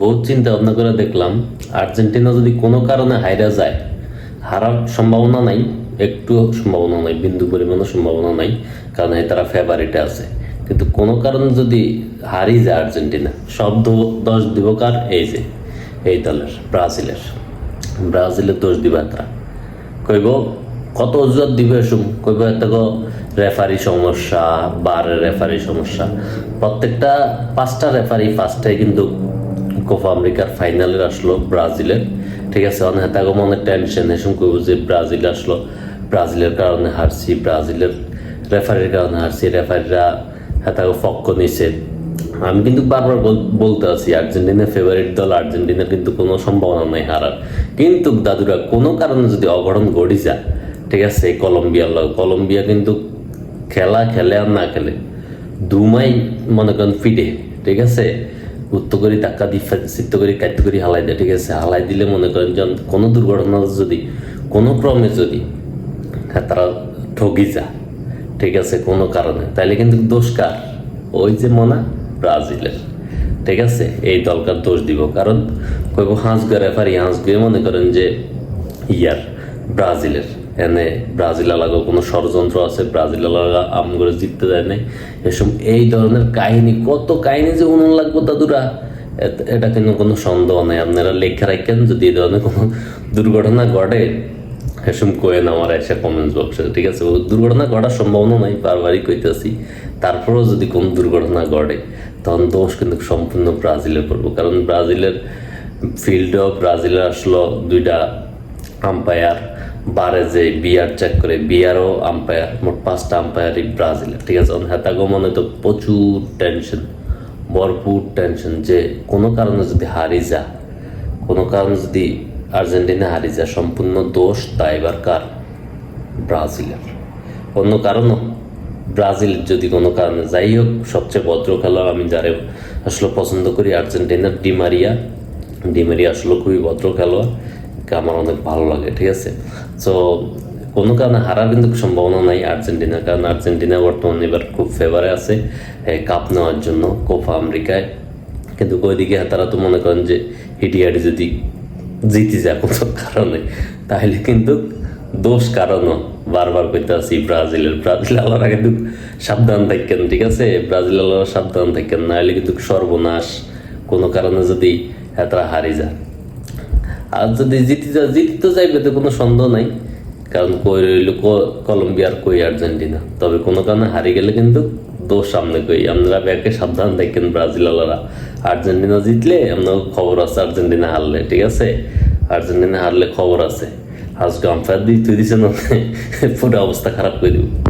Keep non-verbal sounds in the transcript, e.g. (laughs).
বহুত চিন্তা ভাবনা করে দেখলাম, আর্জেন্টিনা যদি কোনো কারণে হাইরা যায়, হারার সম্ভাবনা নাই, একটু সম্ভাবনা নাই, বিন্দু পরিমাণও সম্ভাবনা নাই, কারণ তারা ফেভারিটে আছে। কিন্তু কোনো কারণে যদি হারিয়ে যায় আর্জেন্টিনা, সব দোষ দিব কার? এই যে, এই দলের, ব্রাজিলের। ব্রাজিলের দোষ দিবা তারা কইব, কত অজুহাত দিবে এসব? কইব, এত রেফারি সমস্যা, বারের রেফারি সমস্যা। প্রত্যেকটা পাঁচটা রেফারি পাঁচটাই কিন্তু কোপা আমেরিকার ফাইনালের আসলো ব্রাজিলের। ঠিক আছে অনেক তাকে মনে টেনশন এসব যে ব্রাজিল আসলো। ব্রাজিলের কারণে হারছি, ব্রাজিলের রেফারির কারণে হারছি রেফারিরা হেতাকে পক্ষ নিছে আমি কিন্তু বারবার বলতে আছি, আর্জেন্টিনা ফেভারিট দল আর্জেন্টিনার কিন্তু কোনো সম্ভাবনা নাই হারার। কিন্তু দাদুরা, কোনো কারণে যদি অঘটন ঘটি যায়, ঠিক আছে কলম্বিয়ার লগ কলম্বিয়া কিন্তু খেলা খেলে আর না খেলে, দুমাই মনে করেন ফিডে ঠিক আছে? উত্তর করি ধাক্কা দি চিত্ত করি কাট্য করি হালাই দেয় ঠিক আছে? হালাই দিলে মনে করেন যেন কোনো দুর্ঘটনা যদি, কোনো ক্রমে যদি তারা ঠগি যা, ঠিক আছে? কোনো কারণে। তাইলে কিন্তু দোষ কার? ওই যে মনা, ব্রাজিলের। ঠিক আছে? এই দলকার দোষ দিব। কারণ কইব হাঁসগে রেফারি হাঁসগে মনে করেন যে ইয়ার, ব্রাজিলের। এনে ব্রাজিল আলাগো কোনো ষড়যন্ত্র আছে? ব্রাজিল আলাগা আম করে জিততে দেয় নাই। এসব এই ধরনের কাহিনী, কত কাহিনী যে উনুন লাগবো দাদুরা এটা কিন্তু কোনো সন্দেহ নেই। আপনারা লেখা রাখেন, যদি এই ধরনের কোনো দুর্ঘটনা ঘটে হেসম কোয়েন আমার এসে কমেন্টস বক্সে ঠিক আছে দুর্ঘটনা ঘটার সম্ভাবনা নাই, বারবারই কইতেছি। তারপরেও যদি কোনো দুর্ঘটনা ঘটে, তখন দোষ কিন্তু সম্পূর্ণ ব্রাজিলের পড়ব। কারণ ব্রাজিলের ফিল্ডও ব্রাজিলের আসলো দুইটা আম্পায়ার বারে যে বিয়ার চেক করে, বিয়ারও আম্পায়ার মোট পাঁচটা আম্পায়ারই ব্রাজিলের ঠিক আছে হেতাগো মনে তো প্রচুর টেনশন ভরপুর টেনশন যে কোনো কারণে যদি হারি যা, কোনো কারণে যদি আর্জেন্টিনা হারি যা, সম্পূর্ণ দোষ তা এবার কার ব্রাজিলের অন্য কারণও ব্রাজিল যদি কোনো কারণে, যাই হোক, সবচেয়ে ভদ্র খেলোয়াড় আমি যারে আসলে পছন্দ করি, আর্জেন্টিনার ডিমারিয়া ডিমারিয়া আসলে খুবই ভদ্র খেলোয়াড়। আমার অনেক ভালো লাগে, ঠিক আছে? তো কোনো কারণে হারার কিন্তু সম্ভাবনা নাই আর্জেন্টিনা কারণ আর্জেন্টিনা বর্তমানে এবার খুব ফেভারে আছে কাপ নেওয়ার জন্য কোপা আমেরিকায় কিন্তু ওইদিকে তারা তো মনে করেন যে হিটিহাটি যদি জিতে যায় কোনো কারণে, তাহলে কিন্তু দোষ কারণও বারবার কইতে আছি ব্রাজিলের। ব্রাজিল আলারা কিন্তু সাবধান থাকেন ঠিক আছে? ব্রাজিল আলারা সাবধান থাকেন নাহলে কিন্তু সর্বনাশ কোনো কারণে যদি এতটা হারি যায়। আর যদি জিতে যা তো যাইবে তো কোনো সন্দেহ নাই। কারণ কই রইল কলম্বিয়ার কই আর্জেন্টিনা। তবে কোনো কারণে হারিয়ে গেলে কিন্তু দোষ সামনে কই। আপনারা ব্যাকে সাবধান থাকেন ব্রাজিল আলারা আর্জেন্টিনা জিতলে আপনার খবর আছে, আর্জেন্টিনা হারলে, ঠিক আছে? আর্জেন্টিনা হারলে খবর আছে। আজকে আম্পায়ার দিয়ে তুই দিছে না, (laughs) পুরো অবস্থা খারাপ করে দিব।